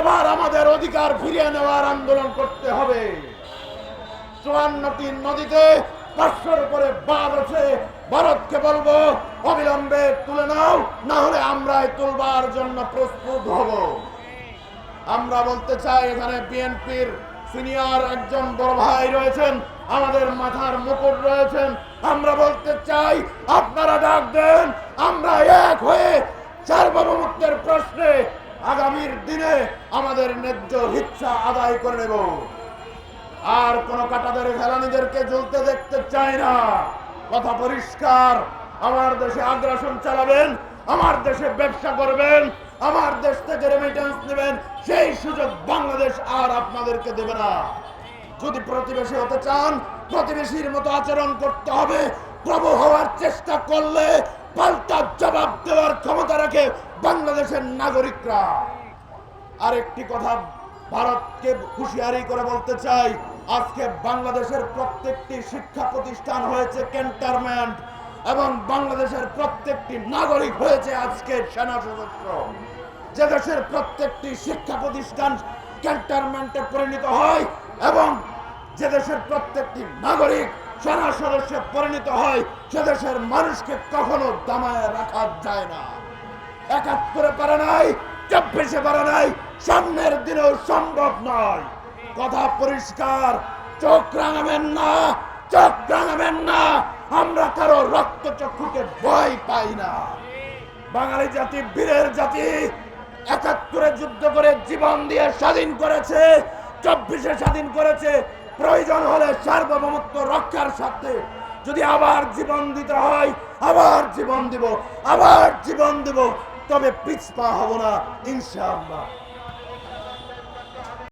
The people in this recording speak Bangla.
এবার আমাদের অধিকার ফিরিয়ে নেওয়ার আন্দোলন করতে হবে। চুয়ান্নটি নদীতে পাঁচশোর উপরে বাঁধ আছে। ভারতকে বলব, অবিলম্বে তুলে নাও না হলে আমরাই তুলবার জন্য প্রস্তুত হব। আমরা বলতে চাই, এখানে বিএনপির সিনিয়র একজন বড় ভাই রয়েছেন, আমাদের মাথার মুকুট রয়েছেন। আমরা বলতে চাই, আপনারা ডাক দেন, আমরা এক হয়ে সার্বভৌমত্বের প্রশ্নে আগামীর দিনে আমাদের ন্যায্য ইচ্ছা আদায় করে নেব। আর কোন কাটাদের ফেলানিদেরকে জ্বলতে দেখতে চাই না। কথা পরিষ্কার। আমার দেশে আগ্রাসন চালাবেন, আমার দেশে ব্যবসা করবেন, আমার দেশ থেকে রেমিটেন্স নেবেন, সেই সুযোগ বাংলাদেশ আর আপনাদেরকে দেবে না। যদি প্রতিবেশী হতে চান, প্রতিবেশীর মতো আচরণ করতে হবে। প্রভু হওয়ার চেষ্টা করলে পাল্টা জবাব দেওয়ার ক্ষমতা রাখে। বাংলাদেশের নাগরিকরা। আরেকটি কথা ভারতকে হুঁশিয়ারি করে বলতে চাই, আজকে বাংলাদেশের প্রত্যেকটি শিক্ষা প্রতিষ্ঠান হয়েছে ক্যান্টনমেন্ট এবং বাংলাদেশের প্রত্যেকটি নাগরিক হয়েছে আজকে সেনা সদস্য। যে দেশের প্রত্যেকটি শিক্ষা প্রতিষ্ঠান ক্যান্টনমেন্টে পরিণত হয় এবং যে দেশের প্রত্যেকটি নাগরিক সেনা সদস্যে পরিণত হয়, সে দেশের মানুষকে কখনো দামায় রাখা যায় না। একাত্তরে পারে নাই চব্বিশে পারে নাই, সামনের দিনেও সম্ভব নয়। কথা পরিষ্কার, চোখ রাঙাবেন না, চোখ রাঙাবেন না, আমরা কারও রক্ত চক্ষুকে ভয় পাই না। বাঙালি জাতি, বীরের জাতি, একাত্তরে যুদ্ধ করে জীবন দিয়ে স্বাধীন করেছে চব্বিশে স্বাধীন করেছে, প্রয়োজন হলে সার্বভৌমত্ব রক্ষার সাথে যদি আবার জীবন দিতে হয়, আবার জীবন দিব, আবার জীবন দিব। তবে পিছপা হব না ইনশাআল্লাহ।